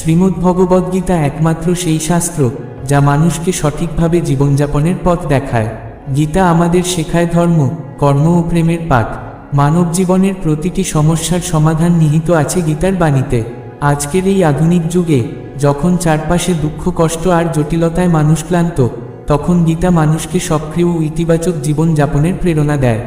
শ্রীমদ্ভগবদ্গীতা একমাত্র সেই শাস্ত্র যা মানুষকে সঠিকভাবে জীবনযাপনের পথ দেখায়। গীতা আমাদের শেখায় ধর্ম, কর্ম ও প্রেমের পাঠ। মানব জীবনের প্রতিটি সমস্যার সমাধান নিহিত আছে গীতার বাণীতে। আজকের এই আধুনিক যুগে, যখন চারপাশে দুঃখ, কষ্ট আর জটিলতায় মানুষ ক্লান্ত, তখন গীতা মানুষকে সক্রিয় ও ইতিবাচক জীবনযাপনের প্রেরণা দেয়।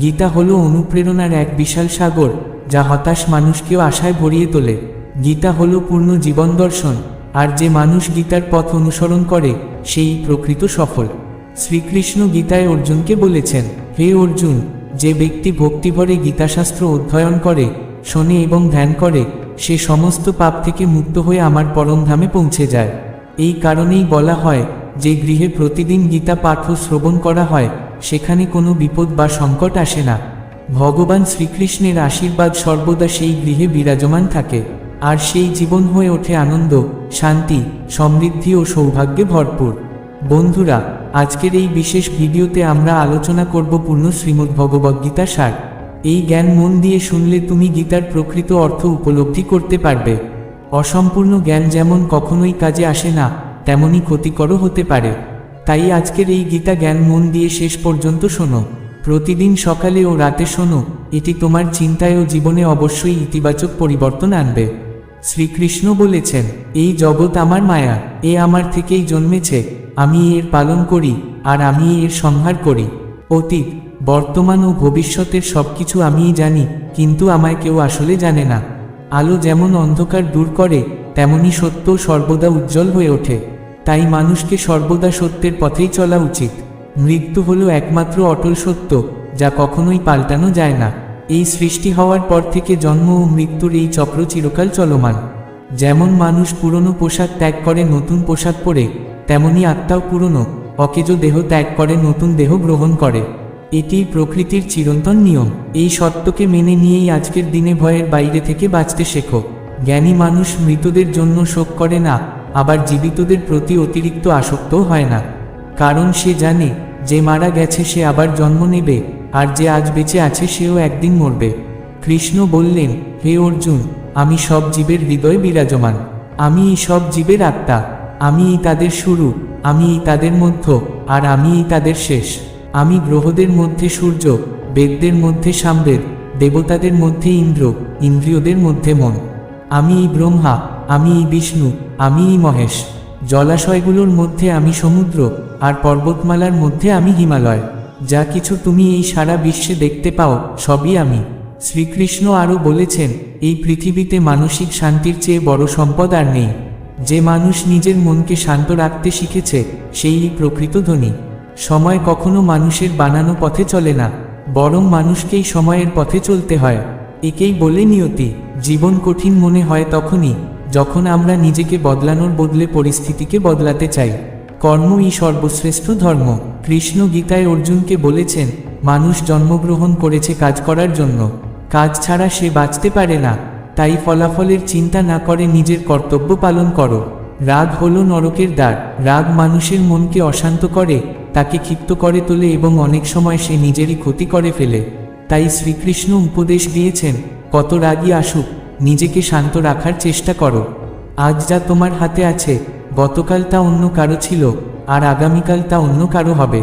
গীতা হলো অনুপ্রেরণার এক বিশাল সাগর যা হতাশ মানুষকেও আশায় ভরিয়ে তোলে। গীতা হলো পূর্ণ জীবন দর্শন, আর যে মানুষ গীতার পথ অনুসরণ করে, সেই প্রকৃত সফল। শ্রীকৃষ্ণ গীতায় অর্জুনকে বলেছেন, হে অর্জুন, যে ব্যক্তি ভক্তিভরে গীতাশাস্ত্র অধ্যয়ন করে, শোনে এবং ধ্যান করে, সে সমস্ত পাপ থেকে মুক্ত হয়ে আমার পরমধামে পৌঁছে যায়। এই কারণেই বলা হয়, যে গৃহে প্রতিদিন গীতা পাঠ শ্রবণ করা হয়, সেখানে কোনো বিপদ বা সংকট আসে না। ভগবান শ্রীকৃষ্ণের আশীর্বাদ সর্বদা সেই গৃহে বিরাজমান থাকে। আর সেই জীবন হয়ে ওঠে আনন্দ, শান্তি, সমৃদ্ধি ও সৌভাগ্যে ভরপুর। বন্ধুরা, আজকের এই বিশেষ ভিডিওতে আমরা আলোচনা করব পূর্ণ শ্রীমদ্ ভগবদ্গীতা সার। এই জ্ঞান মন দিয়ে শুনলে তুমি গীতার প্রকৃত অর্থ উপলব্ধি করতে পারবে। অসম্পূর্ণ জ্ঞান যেমন কখনোই কাজে আসে না, তেমনই ক্ষতিকরও হতে পারে। তাই আজকের এই গীতা জ্ঞান মন দিয়ে শেষ পর্যন্ত শোনো। প্রতিদিন সকালে ও রাতে শোনো, এটি তোমার চিন্তায় ও জীবনে অবশ্যই ইতিবাচক পরিবর্তন আনবে। শ্রীকৃষ্ণ বলেছেন, এই জগৎ আমার মায়া, এ আমার থেকেই জন্মেছে, আমি এর পালন করি, আর আমি এর সংহার করি। অতীত, বর্তমান ও ভবিষ্যতের সবকিছু আমিই জানি, কিন্তু আমায় কেউ আসলে জানে না। আলো যেমন অন্ধকার দূর করে, তেমনি সত্য সর্বদা উজ্জ্বল হয়ে ওঠে। তাই মানুষকে সর্বদা সত্যের পথেই চলা উচিত। মৃত্যু হলো একমাত্র অটল সত্য, যা কখনোই পাল্টানো যায় না। এই সৃষ্টি হওয়ার পর থেকে জন্ম ও মৃত্যুর এই চক্র চিরকাল চলমান। যেমন মানুষ পুরনো পোশাক ত্যাগ করে নতুন পোশাক পরে, তেমনি আত্মাও পুরনো, অকেজ দেহ ত্যাগ করে নতুন দেহ গ্রহণ করে। এটি প্রকৃতির চিরন্তন নিয়ম। এই সত্যকে মেনে নিয়েই আজকের দিনে ভয়ের বাইরে থেকে বাঁচতে শেখো। জ্ঞানী মানুষ মৃতদের জন্য শোক করে না, আবার জীবিতদের প্রতি অতিরিক্ত আসক্তও হয় না। কারণ সে জানে, যে মারা গেছে সে আবার জন্ম নেবে। আর যে আজ বেঁচে আছে সেও একদিন মরবে। কৃষ্ণ বললেন, হে অর্জুন, আমি সব জীবের হৃদয়ে বিরাজমান। আমি সব জীবের আত্মা। আমি তাদের শুরু, আমি তাদের মধ্য, আর আমি তাদের শেষ। আমি গ্রহদের মধ্যে সূর্য, বেদদের মধ্যে সামবেদ, দেবতাদের মধ্যে ইন্দ্র, ইন্দ্রিয়দের মধ্যে মন। আমি ব্রহ্মা, আমি বিষ্ণু, আমি মহেশ। জলাশয়গুলোর মধ্যে আমি সমুদ্র, আর পর্বতমালার মধ্যে আমি হিমালয়। যা কিছু তুমি এই সারা বিশ্বে দেখতে পাও, সবই আমি। শ্রীকৃষ্ণ আরও বলেছেন, এই পৃথিবীতে মানসিক শান্তির চেয়ে বড় সম্পদ আর নেই। যে মানুষ নিজের মনকে শান্ত রাখতে শিখেছে সেই প্রকৃত ধনী। সময় কখনো মানুষের বানানো পথে চলে না, বরং মানুষকেই সময়ের পথে চলতে হয়। একেই বলে নিয়তি, জীবন কঠিন মনে হয় তখনই, যখন আমরা নিজেকে বদলানোর বদলে পরিস্থিতিকে বদলাতে চাই। কর্মই সর্বশ্রেষ্ঠ ধর্ম। কৃষ্ণ গীতায় অর্জুনকে বলেছেন, মানুষ জন্মগ্রহণ করেছে কাজ করার জন্য। কাজ ছাড়া সে বাঁচতে পারে না। তাই ফলাফলের চিন্তা না করে নিজের কর্তব্য পালন করো। রাগ হলো নরকের দ্বার। রাগ মানুষের মনকে অশান্ত করে, তাকে ক্ষিপ্ত করে তোলে এবং অনেক সময় সে নিজেরই ক্ষতি করে ফেলে। তাই শ্রীকৃষ্ণ উপদেশ দিয়েছেন, কত রাগই আসুক, নিজেকে শান্ত রাখার চেষ্টা করো। আজ যা তোমার হাতে আছে, গতকাল তা অন্য কারও ছিল। আর আগামীকাল তা অন্য কারও হবে।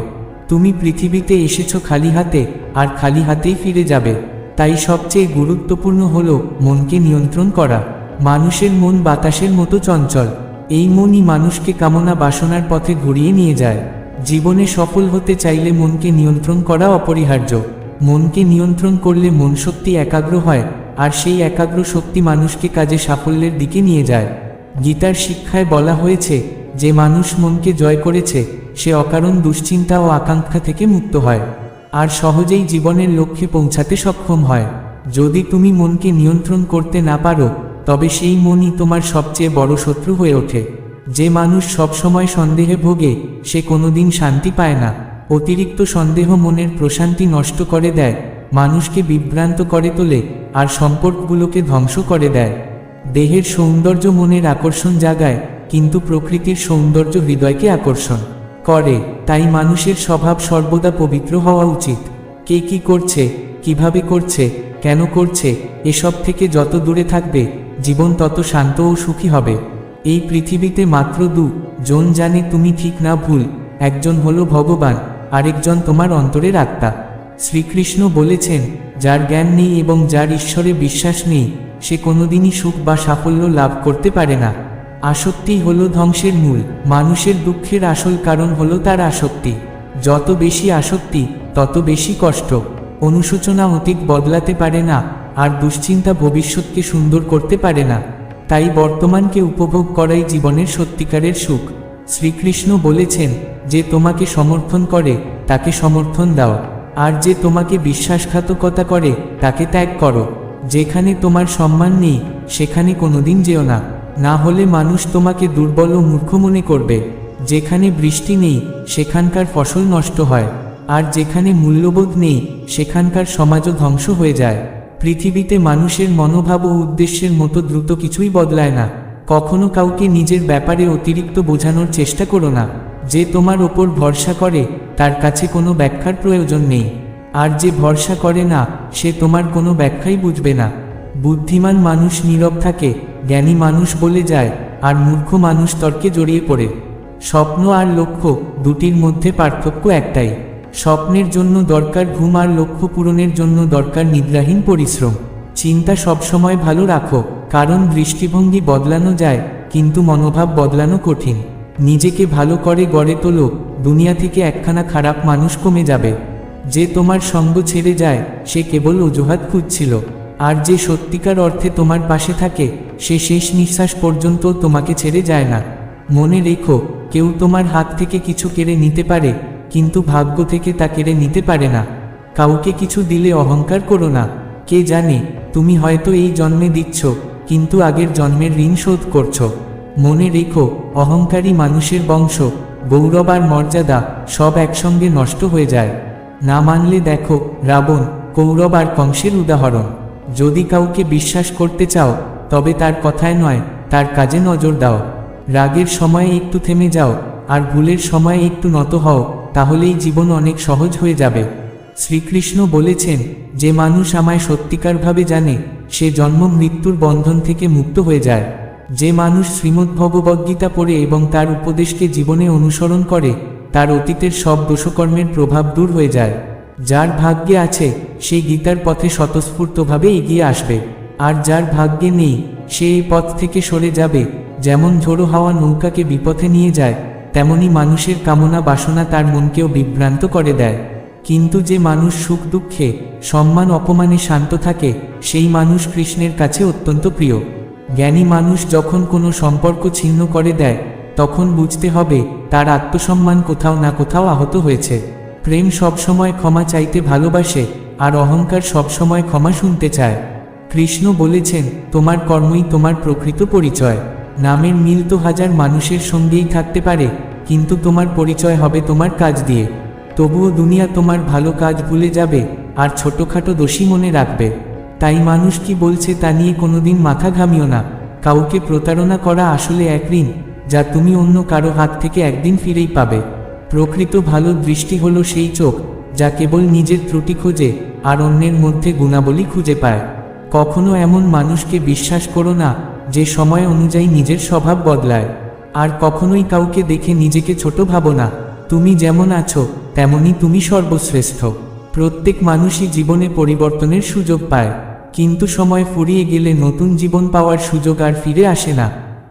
তুমি পৃথিবীতে এসেছ খালি হাতে, আর খালি হাতেই ফিরে যাবে। তাই সবচেয়ে গুরুত্বপূর্ণ হল মনকে নিয়ন্ত্রণ করা। মানুষের মন বাতাসের মতো চঞ্চল। এই মনই মানুষকে কামনা বাসনার পথে ঘুরিয়ে নিয়ে যায়। জীবনে সফল হতে চাইলে মনকে নিয়ন্ত্রণ করা অপরিহার্য। মনকে নিয়ন্ত্রণ করলে মন শক্তি একাগ্র হয়, আর সেই একাগ্র শক্তি মানুষকে কাজে সাফল্যের দিকে নিয়ে যায়। গীতার শিক্ষায় বলা হয়েছে যে মানুষ মনকে জয় করেছে, সে অকারণ দুশ্চিন্তা ও আকাঙ্ক্ষা থেকে মুক্ত হয়। আর সহজেই জীবনের লক্ষ্যে পৌঁছাতে সক্ষম হয়। যদি তুমি মনকে নিয়ন্ত্রণ করতে না পারো, তবে সেই মনই তোমার সবচেয়ে বড় শত্রু হয়ে ওঠে। যে মানুষ সবসময় সন্দেহে ভোগে, সে কোনোদিন শান্তি পায় না। অতিরিক্ত সন্দেহ মনের প্রশান্তি নষ্ট করে দেয়, মানুষকে বিভ্রান্ত করে তোলে, আর সম্পর্কগুলোকে ধ্বংস করে দেয়। দেহের সৌন্দর্য মনের আকর্ষণ জাগায় কিন্তু প্রকৃতির সৌন্দর্য হৃদয়কে আকর্ষণ করে, তাই মানুষের স্বভাব সর্বদা পবিত্র হওয়া উচিত। কে কি করছে, কীভাবে করছে, কেন করছে, এসব থেকে যত দূরে থাকবে, জীবন তত শান্ত ও সুখী হবে। এই পৃথিবীতে মাত্র দু জন জানে তুমি ঠিক না ভুল, একজন হলো ভগবান, আরেকজন তোমার অন্তরের আত্মা। শ্রীকৃষ্ণ বলেছেন, যার জ্ঞান নেই এবং যার ঈশ্বরে বিশ্বাস নেই, সে কোনোদিনই সুখ বা সাফল্য লাভ করতে পারে না। আসক্তি হলো ধ্বংসের মূল, মানুষের দুঃখের আসল কারণ হলো তার আসক্তি। যত বেশি আসক্তি, তত বেশি কষ্ট। অনুশোচনা অতীত বদলাতে পারে না, আর দুশ্চিন্তা ভবিষ্যৎকে সুন্দর করতে পারে না। তাই বর্তমানকে উপভোগ করাই জীবনের সত্যিকারের সুখ। শ্রীকৃষ্ণ বলেছেন, যে তোমাকে সমর্থন করে, তাকে সমর্থন দাও। আর যে তোমাকে বিশ্বাসঘাতকতা করে, তাকে ত্যাগ করো। যেখানে তোমার সম্মান নেই, সেখানে কোনোদিন যেও না। না হলে মানুষ তোমাকে দুর্বল ও মূর্খ মনে করবে। যেখানে বৃষ্টি নেই, সেখানকার ফসল নষ্ট হয়। আর যেখানে মূল্যবোধ নেই, সেখানকার সমাজও ধ্বংস হয়ে যায়। পৃথিবীতে মানুষের মনোভাব ও উদ্দেশ্যের মতো দ্রুত কিছুই বদলায় না। কখনো কাউকে নিজের ব্যাপারে অতিরিক্ত বোঝানোর চেষ্টা করো না। যে তোমার ওপর ভরসা করে, তার কাছে কোনো ব্যাখ্যার প্রয়োজন নেই। আর যে ভরসা করে না, সে তোমার কোনো ব্যাখ্যাই বুঝবে না। বুদ্ধিমান মানুষ নীরব থাকে জ্ঞানী মানুষ বলে যায়, আর মূর্খ মানুষ তর্কে জড়িয়ে পড়ে। স্বপ্ন আর লক্ষ্য দুটির মধ্যে পার্থক্য একটাই। স্বপ্নের জন্য দরকার ঘুম আর লক্ষ্য পূরণের জন্য দরকার নিদ্রাহীন পরিশ্রম। চিন্তা সবসময় ভালো রাখো, কারণ দৃষ্টিভঙ্গি বদলানো যায়, কিন্তু মনোভাব বদলানো কঠিন। নিজেকে ভালো করে গড়ে তোলো, দুনিয়া থেকে একখানা খারাপ মানুষ কমে যাবে। যে তোমার সঙ্গ ছেড়ে যায়, সে কেবল অজুহাত খুঁজছিল। আর যে সত্যিকার অর্থে তোমার পাশে থাকে, সে শেষ নিঃশ্বাস পর্যন্ত তোমাকে ছেড়ে যায় না। মনে রেখো, কেউ তোমার হাত থেকে কিছু কেড়ে নিতে পারে, কিন্তু ভাগ্য থেকে তা কেড়ে নিতে পারে না। কাউকে কিছু দিলে অহংকার করো না। কে জানে, তুমি হয়তো এই জন্মে দিচ্ছ, কিন্তু আগের জন্মের ঋণ শোধ করছ। মনে রেখো, অহংকারী মানুষের বংশ, গৌরব আর মর্যাদা সব একসঙ্গে নষ্ট হয়ে যায়। না মানলে দেখো, রাবণ, কৌরব আর কংসের উদাহরণ। যদি কাউকে বিশ্বাস করতে চাও, তবে তার কথায় নয়, তার কাজে নজর দাও। রাগের সময়ে একটু থেমে যাও, আর ভুলের সময় একটু নত হও, তাহলেই জীবন অনেক সহজ হয়ে যাবে। শ্রীকৃষ্ণ বলেছেন, যে মানুষ আমায় সত্যিকারভাবে জানে, সে জন্ম মৃত্যুর বন্ধন থেকে মুক্ত হয়ে যায়। যে মানুষ শ্রীমদ্ ভগবদ্গীতা পড়ে এবং তার উপদেশকে জীবনে অনুসরণ করে, তার অতীতের সব দোষকর্মের প্রভাব দূর হয়ে যায়। যার ভাগ্যে আছে, সে গীতার পথে স্বতঃস্ফূর্তভাবে এগিয়ে আসবে। আর যার ভাগ্যে নেই, সে এই পথ থেকে সরে যাবে। যেমন ঝোড়ো হাওয়া নৌকাকে বিপথে নিয়ে যায়, তেমনি মানুষের কামনা বাসনা তার মনকেও বিভ্রান্ত করে দেয়। কিন্তু যে মানুষ সুখ দুঃখে, সম্মান অপমানে শান্ত থাকে, সেই মানুষ কৃষ্ণের কাছে অত্যন্ত প্রিয়। জ্ঞানী মানুষ যখন কোনো সম্পর্ক ছিন্ন করে দেয়, তখন বুঝতে হবে তার আত্মসম্মান কোথাও না কোথাও আহত হয়েছে। প্রেম সবসময় ক্ষমা চাইতে ভালোবাসে, আর অহংকার সবসময় ক্ষমা শুনতে চায়। কৃষ্ণ বলেছেন, তোমার কর্মই তোমার প্রকৃত পরিচয়। নামের মিল তো হাজার মানুষের সঙ্গেই থাকতে পারে, কিন্তু তোমার পরিচয় হবে তোমার কাজ দিয়ে। তবুও দুনিয়া তোমার ভালো কাজ ভুলে যাবে, আর ছোটখাটো দোষী মনে রাখবে। তাই মানুষ কি বলছে তা নিয়ে কোনোদিন মাথা ঘামিও না। কাউকে প্রতারণা করা আসলে এক ঋণ, যা তুমি অন্য কারও হাত থেকে একদিন ফিরেই পাবে। প্রকৃত ভালো দৃষ্টি হলো সেই চোখ, যা কেবল নিজের ত্রুটি খোঁজে আর অন্যের মধ্যে গুণাবলী খুঁজে পায়। কখনো এমন মানুষকে বিশ্বাস করো না, যে সময় অনুযায়ী নিজের স্বভাব বদলায়। আর কখনোই কাউকে দেখে নিজেকে ছোট ভাবো না, তুমি যেমন আছো তেমনই তুমি সর্বশ্রেষ্ঠ। প্রত্যেক মানুষই জীবনে পরিবর্তনের সুযোগ পায়, কিন্তু সময় ফুরিয়ে গেলে নতুন জীবন পাওয়ার সুযোগ আর ফিরে আসে না।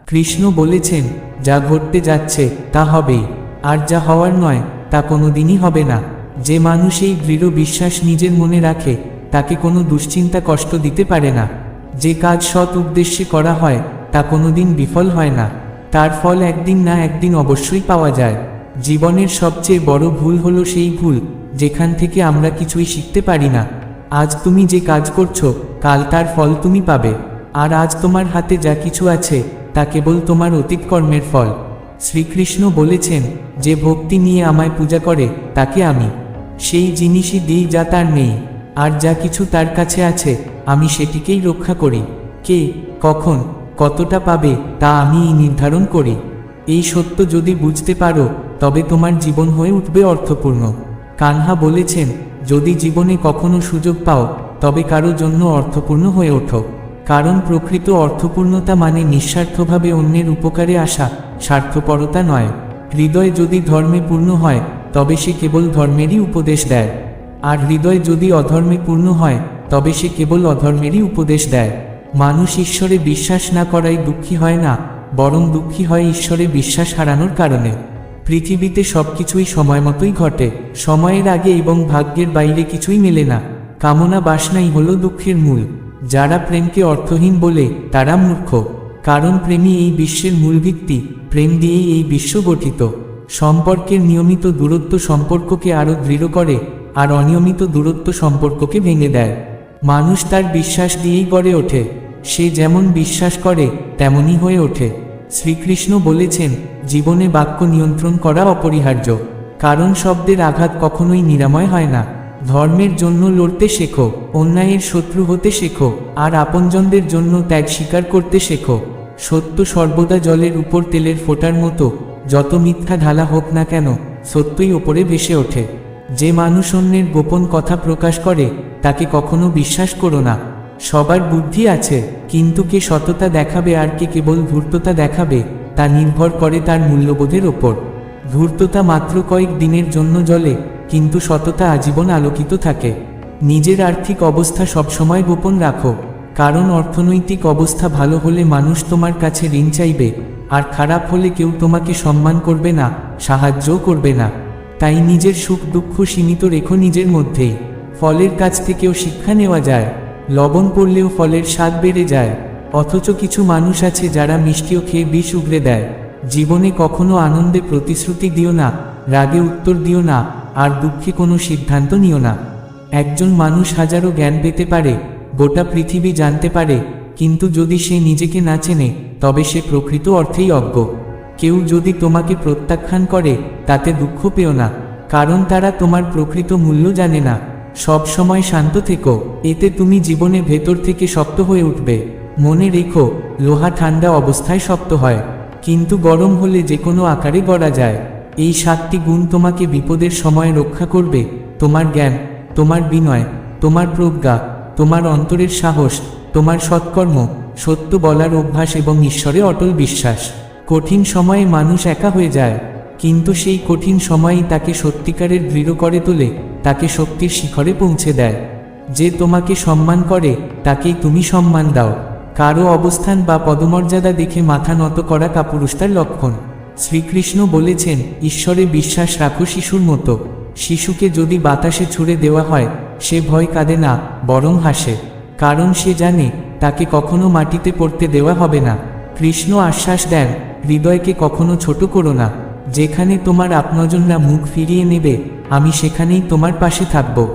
কৃষ্ণ বলেছেন, যা ঘটতে যাচ্ছে, তা হবেই। আর যা হওয়ার নয়, তা কোনোদিনই হবে না। যে মানুষ এই দৃঢ় বিশ্বাস নিজের মনে রাখে, তাকে কোনো দুশ্চিন্তা কষ্ট দিতে পারে না। যে কাজ সৎ উদ্দেশ্যে করা হয়, তা কোনোদিন বিফল হয় না। তার ফল একদিন না একদিন অবশ্যই পাওয়া যায়। জীবনের সবচেয়ে বড় ভুল হলো সেই ভুল, যেখান থেকে আমরা কিছুই শিখতে পারি না। আজ তুমি যে কাজ করছ, কাল তার ফল তুমি পাবে। আর আজ তোমার হাতে যা কিছু আছে, তা কেবল তোমার অতীত কর্মের ফল। শ্রীকৃষ্ণ বলেছেন, যে ভক্তি নিয়ে আমায় পূজা করে, তাকে আমি। সেই জিনিসই দিই যা তার নেই, আর যা কিছু তার কাছে আছে, আমি সেটিকেই রক্ষা করি। কে, কখন, কতটা পাবে, তা আমি নির্ধারণ করি। এই সত্য যদি বুঝতে পারো, তবে তোমার জীবন হয়ে উঠবে অর্থপূর্ণ। কানহা বলেছেন, যদি জীবনে কখনো সুযোগ পাও, তবে কারও জন্য অর্থপূর্ণ হয়ে ওঠো। কারণ প্রকৃত অর্থপূর্ণতা মানে নিঃস্বার্থভাবে অন্যের উপকারে আসা, স্বার্থপরতা নয়। হৃদয় যদি ধর্মে পূর্ণ হয়, তবে সে কেবল ধর্মেরই উপদেশ দেয়। আর হৃদয় যদি অধর্মে পূর্ণ হয়, তবে সে কেবল অধর্মেরই উপদেশ দেয়। মানুষ ঈশ্বরে বিশ্বাস না করাই দুঃখী হয় না, বরং দুঃখী হয় ঈশ্বরে বিশ্বাস হারানোর কারণে। পৃথিবীতে সবকিছুই সময় মতোই ঘটে, সময়ের আগে এবং ভাগ্যের বাইরে কিছুই মেলে না। কামনা বাসনাই হলো দুঃখের মূল। যারা প্রেমকে অর্থহীন বলে তারা মূর্খ, কারণ প্রেমই এই বিশ্বের মূল ভিত্তি, প্রেম দিয়েই এই বিশ্ব গঠিত। সম্পর্কের নিয়মিত দূরত্ব সম্পর্ককে আরও দৃঢ় করে আর অনিয়মিত দূরত্ব সম্পর্ককে ভেঙে দেয়। মানুষ তার বিশ্বাস দিয়েই গড়ে ওঠে। সে যেমন বিশ্বাস করে, তেমনই হয়ে ওঠে। শ্রীকৃষ্ণ বলেছেন, জীবনে বাক্য নিয়ন্ত্রণ করা অপরিহার্য, কারণ শব্দের আঘাত কখনোই নিরাময় হয় না। ধর্মের জন্য লড়তে শেখো, অন্যায়ের শত্রু হতে শেখো, আর আপনজনদের জন্য ত্যাগ স্বীকার করতে শেখো। সত্য সর্বদা জলের উপর তেলের ফোটার মতো, যত মিথ্যা ঢালা হোক না কেন, সত্যই ওপরে ভেসে ওঠে। যে মানুষ অন্যের গোপন কথা প্রকাশ করে, তাকে কখনো বিশ্বাস করো না। সবার বুদ্ধি আছে, কিন্তু কে সততা দেখাবে আর কে কেবল ধূর্ততা দেখাবে, তা নির্ভর করে তার মূল্যবোধের ওপর। ধূর্ততা মাত্র কয়েক দিনের জন্য জ্বলে কিন্তু সততা আজীবন আলোকিত থাকে। নিজের আর্থিক অবস্থা সবসময় গোপন রাখো। কারণ অর্থনৈতিক অবস্থা ভালো হলে মানুষ তোমার কাছে ঋণ চাইবে, আর খারাপ হলে কেউ তোমাকে সম্মান করবে না, সাহায্যও করবে না। তাই নিজের সুখ দুঃখ সীমিত রেখো নিজের মধ্যেই। ফলের কাছ থেকেও শিক্ষা নেওয়া যায়। লবণ পড়লেও ফলের স্বাদ বেড়ে যায়। অথচ কিছু মানুষ আছে যারা মিষ্টিও খেয়ে বিষ উগড়ে দেয়। জীবনে কখনো আনন্দে প্রতিশ্রুতি দিও না, রাগে উত্তর দিও না আর দুঃখে কোনো সিদ্ধান্ত নিও না। একজন মানুষ হাজারো জ্ঞান পেতে পারে, গোটা পৃথিবী জানতে পারে, কিন্তু যদি সে নিজেকে না চেনে, তবে সে প্রকৃত অর্থেই অজ্ঞ। কেউ যদি তোমাকে প্রত্যাখ্যান করে, তাতে দুঃখ পেও না, কারণ তারা তোমার প্রকৃত মূল্য জানে না। সব সময় শান্ত থেকো, এতে তুমি জীবনে ভেতর থেকে শক্ত হয়ে উঠবে। মনে রেখো, লোহা ঠান্ডা অবস্থায় শক্ত হয়, কিন্তু গরম হলে যে কোনো আকারে গড়া যায়। এই সাতটি গুণ তোমাকে বিপদের সময় রক্ষা করবে, তোমার জ্ঞান, তোমার বিনয়, তোমার প্রজ্ঞা, তোমার অন্তরের সাহস, তোমার সৎকর্ম, সত্য বলার অভ্যাস এবং ঈশ্বরে অটল বিশ্বাস। কঠিন সময়ে মানুষ একা হয়ে যায়, কিন্তু সেই কঠিন সময়ই তাকে সত্যিকারের দৃঢ় করে তোলে, তাকে শক্তির শিখরে পৌঁছে দেয়। যে তোমাকে সম্মান করে, তাকেই তুমি সম্মান দাও। কারও অবস্থান বা পদমর্যাদা দেখে মাথা নত করা কাপুরুষতার লক্ষণ। শ্রীকৃষ্ণ বলেছেন, ঈশ্বরে বিশ্বাস রাখো শিশুর মতো। শিশুকে যদি বাতাসে ছুড়ে দেওয়া হয়, সে ভয় কাঁদে না, বরং হাসে। কারণ সে জানে, তাকে কখনো মাটিতে পড়তে দেওয়া হবে না। কৃষ্ণ আশ্বাস দেন, হৃদয়কে কখনো ছোট করো না। যেখানে তোমার আপনজনরা মুখ ফিরিয়ে নেবে, আমি সেখানেই তোমার পাশে থাকব।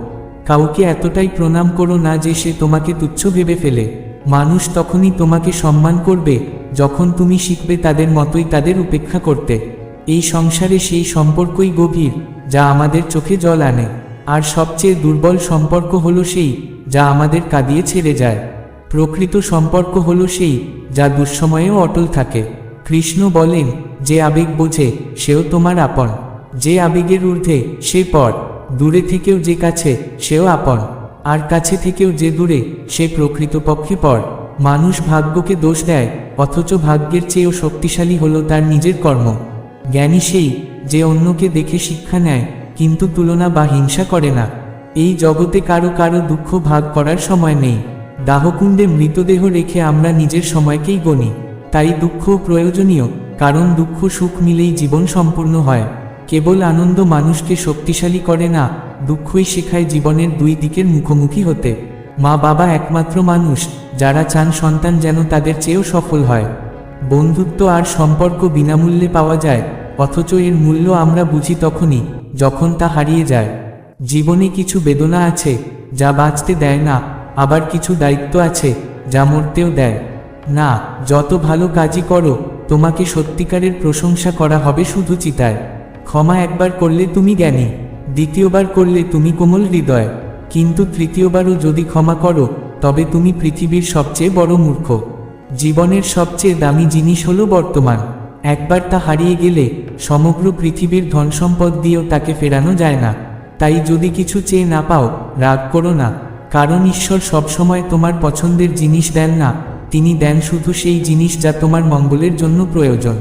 কাউকে এতটাই প্রণাম করো না যে সে তোমাকে তুচ্ছ ভেবে ফেলে। মানুষ তখনই তোমাকে সম্মান করবে যখন তুমি শিখবে তাদের মতোই তাদের উপেক্ষা করতে। এই সংসারে সেই সম্পর্কই গভীর, যা আমাদের চোখে জল আনে। আর সবচেয়ে দুর্বল সম্পর্ক হলো সেই, যা আমাদের কাঁদিয়ে ছেড়ে যায়। প্রকৃত সম্পর্ক হলো সেই, যা দুঃসময়েও অটল থাকে। কৃষ্ণ বলেন, যে আবেগ বোঝে, সেও তোমার আপন। যে আবেগের ঊর্ধ্বে, সে পর। দূরে থেকেও যে কাছে, সেও আপন। আর কাছে থেকেও যে দূরে, সে প্রকৃতপক্ষে পর। মানুষ ভাগ্যকে দোষ দেয়, অথচ ভাগ্যের চেয়েও শক্তিশালী হলো তার নিজের কর্ম। জ্ঞানী সেই, যে অন্যকে দেখে শিক্ষা নেয়, কিন্তু তুলনা বা হিংসা করে না। এই জগতে কারও কারও দুঃখ ভাগ করার সময় নেই। দাহকুণ্ডে মৃতদেহ রেখে আমরা নিজের সময়কেই গণি। তাই দুঃখ প্রয়োজনীয়, কারণ দুঃখ সুখ মিলেই জীবন সম্পূর্ণ হয়। কেবল আনন্দ মানুষকে শক্তিশালী করে না, দুঃখই শেখায় জীবনের দুই দিকের মুখোমুখি হতে। মা বাবা একমাত্র মানুষ, যারা চান সন্তান যেন তাদের চেয়েও সফল হয়। বন্ধুত্ব আর সম্পর্ক বিনামূল্যে পাওয়া যায়, অথচ এর মূল্য আমরা বুঝি তখনই, যখন তা হারিয়ে যায়। জীবনে কিছু বেদনা আছে, যা বাঁচতে দেয় না, আবার কিছু দায়িত্ব আছে, যা মরতেও দেয়। না, যত ভালো কাজই করো, তোমাকে সত্যিকারের প্রশংসা করা হবে শুধু চিতায়। ক্ষমা একবার করলে তুমি জ্ঞানী, দ্বিতীয়বার করলে তুমি কোমল হৃদয়। কিন্তু তৃতীয়বারও যদি ক্ষমা করো, তবে তুমি পৃথিবীর সবচেয়ে বড় মূর্খ। জীবনের সবচেয়ে দামি জিনিস হলো বর্তমান। একবার তা হারিয়ে গেলে, সমগ্র পৃথিবীর ধনসম্পদ দিয়েও তাকে ফেরানো যায় না। তাই যদি কিছু চেয়ে না পাও, রাগ করো না। কারণ ঈশ্বর সবসময় তোমার পছন্দের জিনিস দেন না। তিনি দেন শুধু সেই জিনিস যা তোমার মঙ্গলের জন্য প্রয়োজন।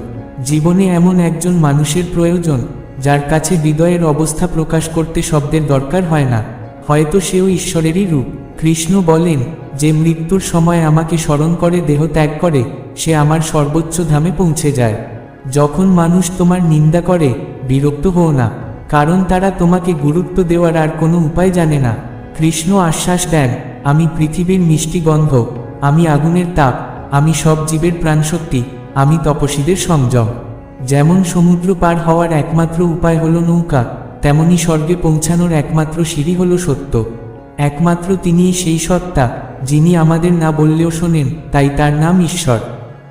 জীবনে এমন একজন মানুষের প্রয়োজন, যার কাছে হৃদয়ের অবস্থা প্রকাশ করতে শব্দের দরকার হয় না। হয়তো সেও ঈশ্বরেরই রূপ। কৃষ্ণ বলেন, যে মৃত্যুর সময় আমাকে স্মরণ করে, দেহ ত্যাগ করে, সে আমার সর্বোচ্চ ধামে পৌঁছে যায়। যখন মানুষ তোমার নিন্দা করে, বিরক্ত হও না, কারণ তারা তোমাকে গুরুত্ব দেওয়ার আর কোনো উপায় জানে না। কৃষ্ণ আশ্বাস দেন, আমি পৃথিবীর মিষ্টি গন্ধ, আমি আগুনের তাপ, আমি সব জীবের প্রাণশক্তি, আমি তপসীদের সংযম। যেমন সমুদ্র পার হওয়ার একমাত্র উপায় হলো নৌকা তেমনি স্বর্গে পৌঁছানোর একমাত্র সিঁড়ি হল সত্য। একমাত্র তিনিই সেই সত্তা, যিনি আমাদের না বললেও শোনেন, তাই তার নাম ঈশ্বর।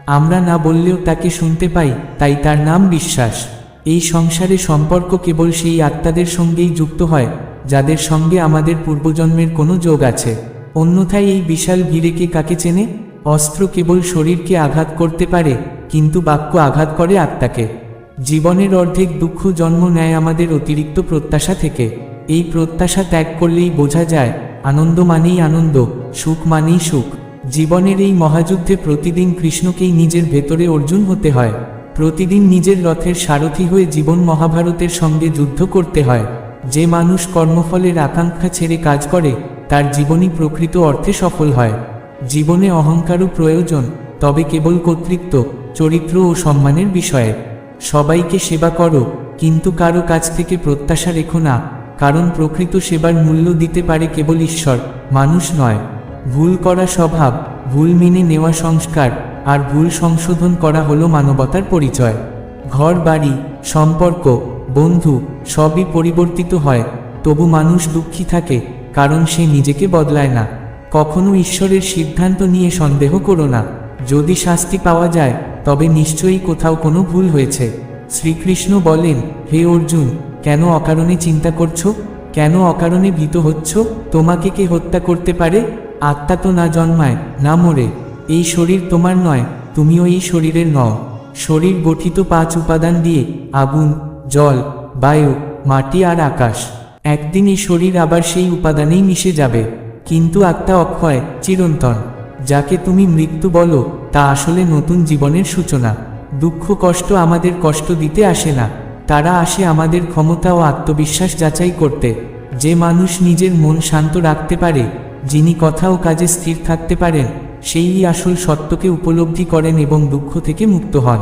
আমরা না বললেও তাকে শুনতে পাই, তাই তার নাম বিশ্বাস। এই সংসারে সম্পর্ক কেবল সেই আত্মাদের সঙ্গেই যুক্ত হয়, যাদের সঙ্গে আমাদের পূর্বজন্মের কোনো যোগ আছে। অন্যথায় এই বিশাল ভিড়েকে কাকে চেনে? অস্ত্র কেবল শরীরকে আঘাত করতে পারে, কিন্তু বাক্য আঘাত করে আত্মাকে। জীবনের অর্ধেক দুঃখ জন্ম নেয় আমাদের অতিরিক্ত প্রত্যাশা থেকে। এই প্রত্যাশা ত্যাগ করলেই বোঝা যায়, আনন্দ মানেই আনন্দ, সুখ মানেই সুখ। জীবনের এই মহাযুদ্ধে প্রতিদিন কৃষ্ণকেই নিজের ভেতরে অর্জুন হতে হয়। প্রতিদিন নিজের রথের সারথি হয়ে জীবন মহাভারতের সঙ্গে যুদ্ধ করতে হয়। যে মানুষ কর্মফলের আকাঙ্ক্ষা ছেড়ে কাজ করে, তার জীবনই প্রকৃত অর্থে সফল হয়। জীবনে অহংকারও প্রয়োজন, তবে কেবল কর্তৃত্ব, চরিত্র ও সম্মানের বিষয়ে। সবাইকে সেবা করো, কিন্তু কারও কাছ থেকে প্রত্যাশা রেখো না, কারণ প্রকৃত সেবার মূল্য দিতে পারে কেবল ঈশ্বর, মানুষ নয়। ভুল করা স্বভাব, ভুল মেনে নেওয়া সংস্কার, আর ভুল সংশোধন করা হলো মানবতার পরিচয়। ঘর, বাড়ি, সম্পর্ক, বন্ধু, সবই পরিবর্তিত হয়, তবু মানুষ দুঃখী থাকে, কারণ সে নিজেকে বদলায় না। কখনো ঈশ্বরের সিদ্ধান্ত নিয়ে সন্দেহ করো না। যদি শাস্তি পাওয়া যায় তবে নিশ্চয়ই কোথাও কোনো ভুল হয়েছে। শ্রীকৃষ্ণ বলেন, হে অর্জুন, কেন অকারণে চিন্তা করছ? কেন অকারণে ভীত হচ্ছ? তোমাকে কে হত্যা করতে পারে? আত্মা তো না জন্মায়, না মরে। এই শরীর তোমার নয়, তুমিও এই শরীরের নও। শরীর গঠিত পাঁচ উপাদান দিয়ে আগুন, জল, বায়ু, মাটি আর আকাশ। একদিন এই শরীর আবার সেই উপাদানেই মিশে যাবে। কিন্তু আত্মা অক্ষয়, চিরন্তন। যাকে তুমি মৃত্যু বলো তা আসলে নতুন জীবনের সূচনা। দুঃখ, কষ্ট আমাদের কষ্ট দিতে আসে না। তারা আসে আমাদের ক্ষমতা ও আত্মবিশ্বাস যাচাই করতে। যে মানুষ নিজের মন শান্ত রাখতে পারে, যিনি কথা ও কাজে স্থির থাকতে পারেন, সেই আসল সত্যকে উপলব্ধি করেন এবং দুঃখ থেকে মুক্ত হন।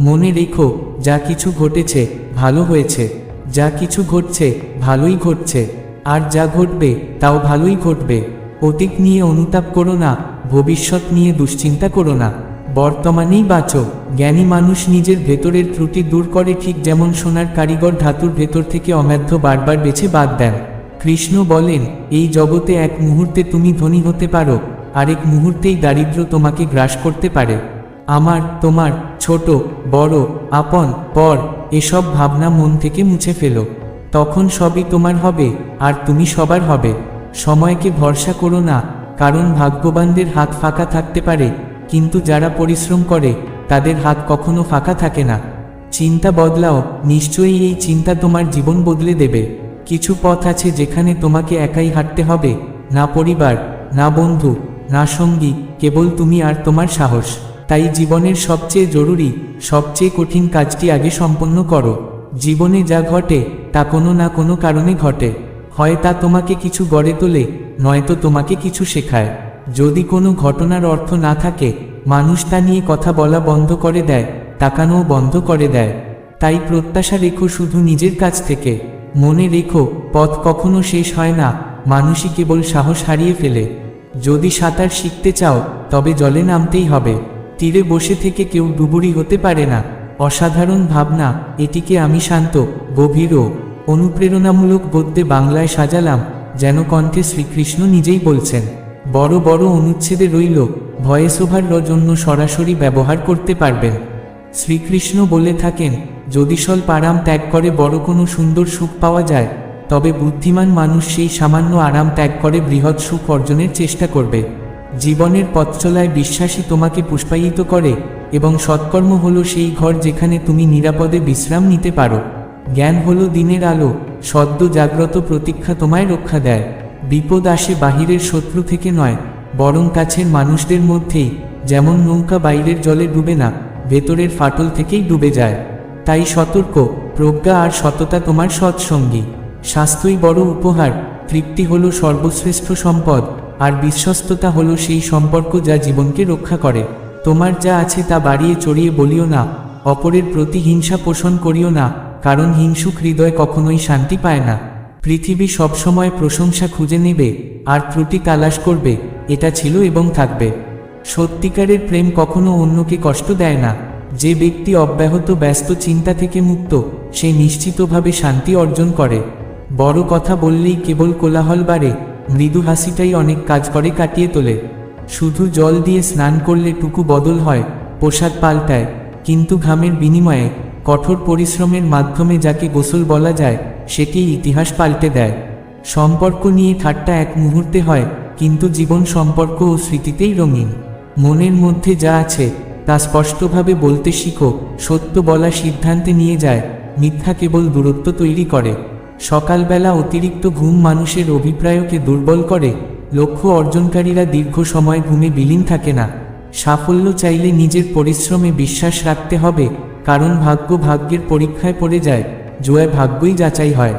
মনে রেখো, যা কিছু ঘটেছে, ভালো হয়েছে। যা কিছু ঘটছে, ভালোই ঘটছে। আর যা ঘটবে, তাও ভালোই ঘটবে। অতীত নিয়ে অনুতাপ করো না ভবিষ্যৎ নিয়ে দুশ্চিন্তা করো না। বর্তমানেই বাঁচো। জ্ঞানী মানুষ নিজের ভেতরের ত্রুটি দূর করে ঠিক যেমন সোনার কারিগর ধাতুর ভেতর থেকে অমেধ্য বারবার বেছে বাদ দেন। কৃষ্ণ বলেন, এই জগতে এক মুহূর্তে তুমি ধনী হতে পারো। আরেক মুহূর্তেই দারিদ্র তোমাকে গ্রাস করতে পারে। আমার, তোমার, ছোট, বড়, আপন, পর, এসব ভাবনা মন থেকে মুছে ফেলো। তখন সবই তোমার হবে, আর তুমি সবার হবে। সময়কে ভরসা করো না। কারণ ভাগ্যবানদের হাত ফাঁকা থাকতে পারে, কিন্তু যারা পরিশ্রম করে, তাদের হাত কখনো ফাঁকা থাকে না। চিন্তা বদলাও, নিশ্চয়ই এই চিন্তা তোমার জীবন বদলে দেবে। কিছু পথ আছে যেখানে তোমাকে একাই হাঁটতে হবে, না পরিবার, না বন্ধু, না সঙ্গী, কেবল তুমি আর তোমার সাহস। তাই জীবনের সবচেয়ে জরুরি, সবচেয়ে কঠিন কাজটি আগে সম্পন্ন করো। জীবনে যা ঘটে, তা কোনো না কোনো কারণে ঘটে। হয় তা তোমাকে কিছু গড়ে তোলে নয়তো তোমাকে কিছু শেখায়। যদি কোনো ঘটনার অর্থ না থাকে, মানুষ তা নিয়ে কথা বলা বন্ধ করে দেয়, তাকানোও বন্ধ করে দেয়। তাই প্রত্যাশা রেখো শুধু নিজের কাছ থেকে। মনে রেখো, পথ কখনো শেষ হয় না, মানুষই কেবল সাহস হারিয়ে ফেলে। যদি সাঁতার শিখতে চাও, তবে জলে নামতেই হবে। তীরে বসে থেকে কেউ ডুবুরি হতে পারে না। অসাধারণ ভাবনা, এটিকে আমি শান্ত গভীর ও অনুপ্রেরণামূলক গদ্যে বাংলায় সাজালাম যেন কণ্ঠে শ্রীকৃষ্ণ নিজেই বলছেন, বড় বড় অনুচ্ছেদে রইল, ভয়েস ওভার জন্য সরাসরি ব্যবহার করতে পারবেন। শ্রীকৃষ্ণ বলে থাকেন, যদি স্বল্প আরাম ত্যাগ করে বড় কোনো সুন্দর সুখ পাওয়া যায়, তবে বুদ্ধিমান মানুষ সেই সামান্য আরাম ত্যাগ করে বৃহৎ সুখ অর্জনের চেষ্টা করবে। জীবনের পথচলায় বিশ্বাসী তোমাকে পুষ্পায়িত করে এবং সৎকর্ম হলো সেই ঘর যেখানে তুমি নিরাপদে বিশ্রাম নিতে পারো। জ্ঞান হলো দিনের আলো, সদ্য জাগ্রত প্রতীক্ষা তোমায় রক্ষা দেয়। বিপদ আসে বাহিরের শত্রু থেকে নয়, বরং কাছের মানুষদের মধ্যেই, যেমন নৌকা বাইরের জলে ডুবে না, ভেতরের ফাটল থেকেই ডুবে যায়। তাই সতর্ক, প্রজ্ঞা আর সততা তোমার সৎসঙ্গী। স্বাস্থ্যই বড় উপহার, তৃপ্তি হলো সর্বশ্রেষ্ঠ সম্পদ, আর বিশ্বস্ততা হলো সেই সম্পর্ক যা জীবনকে রক্ষা করে। তোমার যা আছে তা বাড়িয়ে চড়িয়ে বলিও না, অপরের প্রতি হিংসা পোষণ করিও না কারণ হিংসুক হৃদয় কখনোই শান্তি পায় না। পৃথিবী সবসময় প্রশংসা খুঁজে নেবে, আর ত্রুটি তালাশ করবে, এটা ছিল এবং থাকবে। সত্যিকারের প্রেম কখনো অন্যকে কষ্ট দেয় না। যে ব্যক্তি অব্যাহত, ব্যস্ত, চিন্তা থেকে মুক্ত, সে নিশ্চিতভাবে শান্তি অর্জন করে। বড় কথা বললেই কেবল কোলাহল বাড়ে, মৃদু হাসিটাই অনেক কাজ করে কাটিয়ে তোলে। শুধু জল দিয়ে স্নান করলে টুকু বদল হয় পোশাক পাল্টায়, কিন্তু ঘামের বিনিময়ে কঠোর পরিশ্রমের মাধ্যমে যাকে গোসল বলা যায় সেটি ইতিহাস পাল্টে দেয়। সম্পর্ক নিয়ে ঠাট্টা এক মুহূর্তে হয়, কিন্তু জীবন সম্পর্ক ও স্মৃতিতেই রঙিন। মনের মধ্যে যা আছে, তা স্পষ্টভাবে বলতে শিখো, সত্য বলা সিদ্ধান্তে নিয়ে যায়, মিথ্যা কেবল দূরত্ব তৈরি করে। সকালবেলা অতিরিক্ত ঘুম মানুষের অভিপ্রায়কে দুর্বল করে, লক্ষ্য অর্জনকারীরা দীর্ঘ সময় ঘুমে বিলীন থাকে না। সাফল্য চাইলে নিজের পরিশ্রমে বিশ্বাস রাখতে হবে কারণ ভাগ্য ভাগ্যের পরীক্ষায় পড়ে যায়, জোয়ায় ভাগ্যই যাচাই হয়।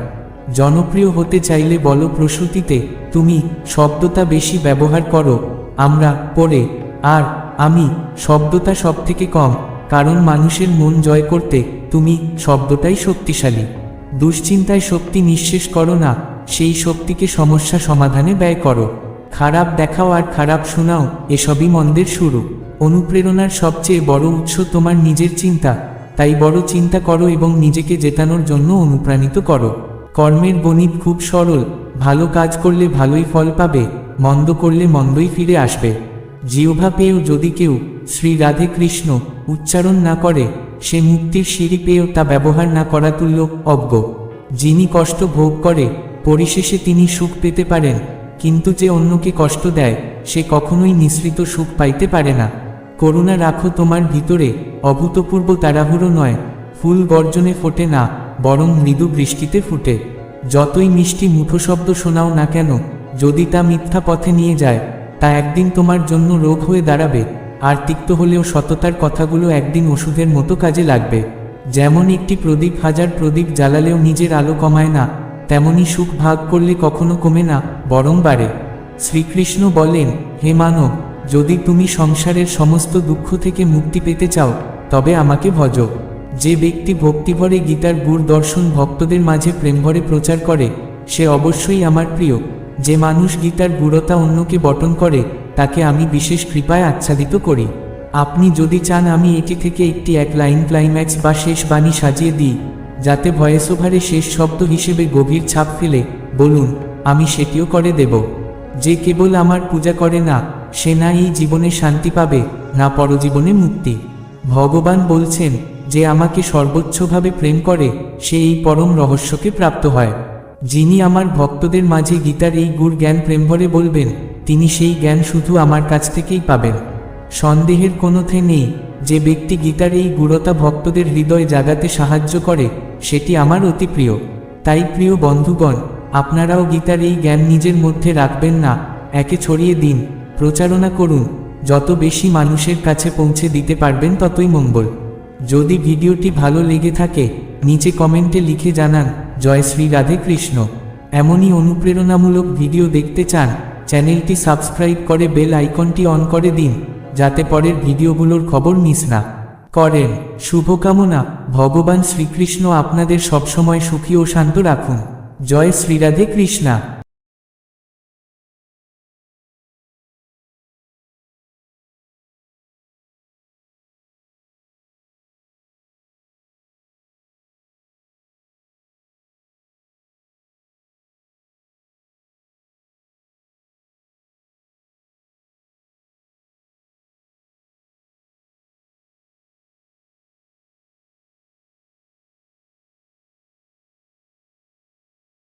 জনপ্রিয় হতে চাইলে বলো প্রসূতিতে, তুমি শব্দটা বেশি ব্যবহার করো, আমরা পড়ে আর, আমি শব্দটা সব থেকে কম, কারণ মানুষের মন জয় করতে তুমি শব্দটাই শক্তিশালী। দুশ্চিন্তায় শক্তি নিঃশেষ করো না, সেই শক্তিকে সমস্যা সমাধানে ব্যয় করো। খারাপ দেখাও আর খারাপ শোনাও, এসবই মন্দের শুরু। অনুপ্রেরণার সবচেয়ে বড় উৎস তোমার নিজের চিন্তা। তাই বড় চিন্তা করো এবং নিজেকে জেতানোর জন্য অনুপ্রাণিত করো। কর্মের গণিত খুব সরল, ভালো কাজ করলে ভালোই ফল পাবে, মন্দ করলে মন্দই ফিরে আসবে। জিহ্বা পেয়েও যদি কেউ শ্রী রাধে কৃষ্ণ উচ্চারণ না করে, সে মুক্তির সিঁড়ি পেয়েও তা ব্যবহার না করা তুল্য অজ্ঞ। যিনি কষ্ট ভোগ করে, পরিশেষে তিনি সুখ পেতে পারেন, কিন্তু যে অন্যকে কষ্ট দেয়, সে কখনোই নিঃসৃত সুখ পাইতে পারে না। করুণা রাখো তোমার ভিতরে, অভূতপূর্ব তাড়াহুড়ো নয়, ফুল গর্জনে ফোটে না, বরং মৃদু বৃষ্টিতে ফুটে। যতই মিষ্টি মুঠো শব্দ শোনাও না কেন, যদি তা মিথ্যা পথে নিয়ে যায়, তা একদিন তোমার জন্য রোগ হয়ে দাঁড়াবে, আর তিক্ত হলেও সততার কথাগুলো একদিন ওষুধের মতো কাজে লাগবে। যেমন একটি প্রদীপ, হাজার প্রদীপ জ্বালালেও নিজের আলো কমায় না, তেমনি সুখ ভাগ করলে কখনো কমে না, বরং বাড়ে। শ্রীকৃষ্ণ বলেন, হে মানব যদি তুমি সংসারের সমস্ত দুঃখ থেকে মুক্তি পেতে চাও, তবে আমাকে ভজ। যে ব্যক্তি ভক্তিভরে গীতার গুড় দর্শন ভক্তদের মাঝে প্রেমভরে প্রচার করে, সে অবশ্যই আমার প্রিয়। যে মানুষ গীতার গুড়তা অন্যকে বটন করে, তাকে আমি বিশেষ কৃপায় আচ্ছাদিত করি। আপনি যদি চান আমি এটি থেকে একটি এক লাইন ক্লাইম্যাক্স বা শেষ বাণী সাজিয়ে দিই, যাতে ভয়েস ওভারে শেষ শব্দ হিসেবে গভীর ছাপ ফেলে, বলুন, আমি সেটিও করে দেব। যে কেবল আমার পূজা করে না, সে না এই জীবনে শান্তি পাবে, না পরজীবনে মুক্তি। ভগবান বলছেন, যে আমাকে সর্বোচ্চভাবে প্রেম করে, সে এই পরম রহস্যকে প্রাপ্ত হয়। যিনি আমার ভক্তদের মাঝে গীতার এই গুড় জ্ঞান প্রেমভরে বলবেন, তিনি সেই জ্ঞান শুধু আমার কাছ থেকেই পাবেন। সন্দেহের কোনো থে নেই, যে ব্যক্তি গীতার এই গুড়তা ভক্তদের হৃদয় জাগাতে সাহায্য করে, সেটি আমার অতি প্রিয়। তাই প্রিয় বন্ধুগণ আপনারাও গীতার এই জ্ঞান নিজের মধ্যে রাখবেন না, একে ছড়িয়ে দিন, প্রচারণা করুন, যত বেশি মানুষের কাছে পৌঁছে দিতে পারবেন ততই মঙ্গল। যদি ভিডিওটি ভালো লেগে থাকে, নিচে কমেন্টে লিখে জানান, জয় শ্রী রাধে কৃষ্ণ। এমনই অনুপ্রেরণামূলক ভিডিও দেখতে চান, চ্যানেলটি সাবস্ক্রাইব করে বেল আইকনটি অন করে দিন, যাতে পরের ভিডিওগুলোর খবর মিস না করেন। শুভকামনা, ভগবান শ্রীকৃষ্ণ আপনাদের সবসময় সুখী ও শান্ত রাখুন। জয় শ্রীরাধে কৃষ্ণা।